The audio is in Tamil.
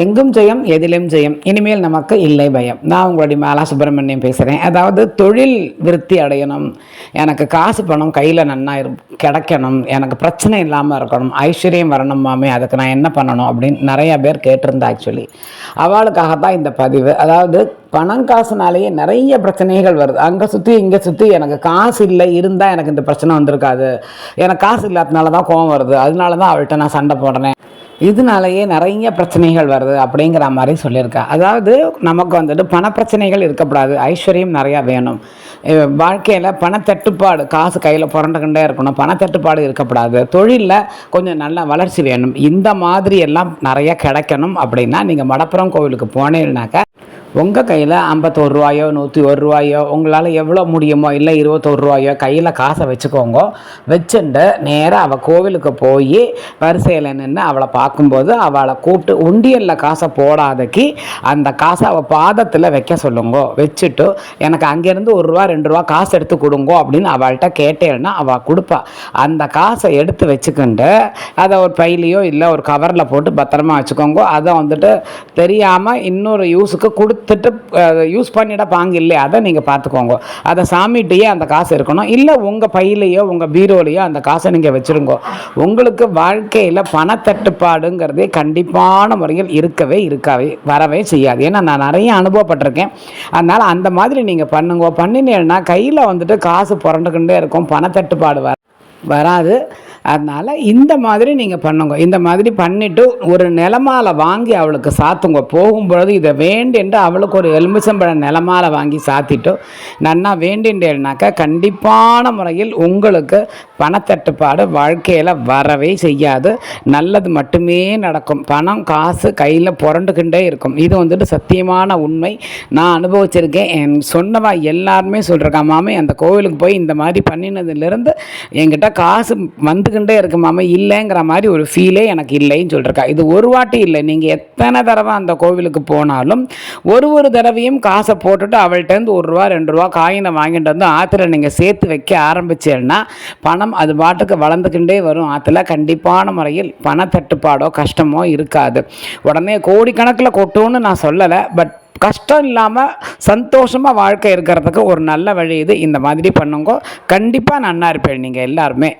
எங்கும் ஜெயம் எதிலும் ஜெயம். இனிமேல் நமக்கு இல்லை பயம். நான் உங்களுடைய மாலா சுப்பிரமணியம் பேசுகிறேன் அதாவது தொழில் விருத்தி அடையணும். எனக்கு காசு பணம் கையில் நன்னா இரு கிடைக்கணும். எனக்கு பிரச்சனை இல்லாமல் இருக்கணும். ஐஸ்வர்யம் வரணும் மாமே அதுக்கு நான் என்ன பண்ணணும் அப்படின்னு நிறையா பேர் கேட்டிருந்தா ஆக்சுவலி அவளுக்காக தான் இந்த பதிவு. அதாவது பணம் காசுனாலேயே நிறைய பிரச்சனைகள் வருது. அங்கே சுற்றி இங்கே சுற்றி எனக்கு காசு இல்லை இருந்தால் எனக்கு இந்த பிரச்சனை வந்திருக்காது. எனக்கு காசு இல்லாதனால தான் கோவம் வருது. அதனால தான் அவள்கிட்ட நான் சண்டை போடுறேன். இதனாலேயே நிறைய பிரச்சனைகள் வருது அப்படிங்கிற மாதிரி சொல்லியிருக்கா. அதாவது நமக்கு வந்துட்டு பணப்பிரச்சனைகள் இருக்கக்கூடாது. ஐஸ்வர்யம் நிறையா வேணும். வாழ்க்கையில் பணத்தட்டுப்பாடு காசு கையில் புரண்டுக்கிட்டே இருக்கணும். பணத்தட்டுப்பாடு இருக்கக்கூடாது. தொழிலில் கொஞ்சம் நல்ல வளர்ச்சி வேணும். இந்த மாதிரி எல்லாம் நிறைய கிடைக்கணும் அப்படின்னா நீங்கள் மடப்புறம் கோவிலுக்கு போனீங்கன்னாக்கா உங்கள் கையில் ஐம்பத்தோரு ரூபாயோ நூற்றி ஒரு ரூபாயோ உங்களால் எவ்வளோ முடியுமோ இல்லை இருபத்தோரு ரூபாயோ கையில் காசை வச்சுக்கோங்க. வச்சுட்டு நேராக அவள் கோவிலுக்கு போய் வரிசையில் நின்று அவளை பார்க்கும்போது அவளை கூப்பிட்டு உண்டியலில் காசை போடாதக்கி அந்த காசை அவள் பாதத்தில் வைக்க சொல்லுங்க. வச்சுட்டு எனக்கு அங்கேருந்து ஒரு ரூபா ரெண்டு ரூபா காசு எடுத்து கொடுங்கோ அப்படின்னு அவள்கிட்ட கேட்டேன்னா அவள் கொடுப்பா. அந்த காசை எடுத்து வச்சுக்கிண்டு அதை ஒரு பையிலையோ இல்லை ஒரு கவரில் போட்டு பத்திரமா வச்சுக்கோங்க. அதை வந்துட்டு தெரியாமல் இன்னொரு யூஸுக்கு கொடுத்துட்டு யூஸ் பண்ணிட பாங்க இல்லையா? அதை நீங்கள் பார்த்துக்கோங்க அதை சாமிகிட்டயே அந்த காசு இருக்கணும். இல்லை உங்கள் பையிலையோ உங்கள் பீரோலையோ அந்த காசை நீங்கள் வச்சுருங்கோ. உங்களுக்கு வாழ்க்கையில் பணத்தட்டுப்பாடுங்கிறதே கண்டிப்பான முறையில் இருக்கவே இருக்காவே வரவே செய்யாது. ஏன்னா நான் நிறைய அனுபவப்பட்டிருக்கேன். அதனால் அந்த மாதிரி நீங்கள் பண்ணுங்க. பண்ணினேன்னா கையில் வந்துட்டு காசு புரண்டுக்கிட்டே இருக்கும். பணத்தட்டுப்பாடு வர வராது. அதனால் இந்த மாதிரி நீங்கள் பண்ணுங்க. இந்த மாதிரி பண்ணிவிட்டு ஒரு நிலமாலை வாங்கி அவளுக்கு சாத்துங்க. போகும்பொழுது இதை வேண்டின்று அவளுக்கு ஒரு எலுமிச்சம்பழம் நிலமாலை வாங்கி சாத்திட்டு நன்னா வேண்டின்றேனாக்கா கண்டிப்பான முறையில் உங்களுக்கு பணத்தட்டுப்பாடு வாழ்க்கையில் வரவே செய்யாது. நல்லது மட்டுமே நடக்கும். பணம் காசு கையில் புரண்டுக்கிண்டே இருக்கும். இது வந்துட்டு சத்தியமான உண்மை. நான் அனுபவிச்சிருக்கேன். என் சொன்னவா எல்லாருமே சொல்கிறேன் மாமே அந்த கோவிலுக்கு போய் இந்த மாதிரி பண்ணினதுலேருந்து என்கிட்ட காசு வந்து பார்த்துக்கிட்டே இருக்குமாம இல்லைங்கிற மாதிரி ஒரு ஃபீலே எனக்கு இல்லைன்னு சொல்லிருக்கா. இது ஒரு வாட்டி இல்லை. நீங்கள் எத்தனை தடவை அந்த கோவிலுக்கு போனாலும் ஒரு ஒரு தடவையும் காசை போட்டுட்டு அவள்கிட்டருந்து ஒரு ரூபா ரெண்டு ரூபா காயினை வாங்கிட்டு வந்து ஆற்றுல நீங்கள் சேர்த்து வைக்க ஆரம்பிச்சேன்னா பணம் அது பாட்டுக்கு வளர்ந்துக்கிட்டே வரும். ஆற்றுல கண்டிப்பான முறையில் பணத்தட்டுப்பாடோ கஷ்டமோ இருக்காது. உடனே கோடிக்கணக்கில் கொட்டும்னு நான் சொல்லலை. பட் கஷ்டம் இல்லாமல் சந்தோஷமாக வாழ்க்கை இருக்கிறதுக்கு ஒரு நல்ல வழி இது. இந்த மாதிரி பண்ணுங்க. கண்டிப்பாக நன்னா இருப்பேன் நீங்கள் எல்லாருமே.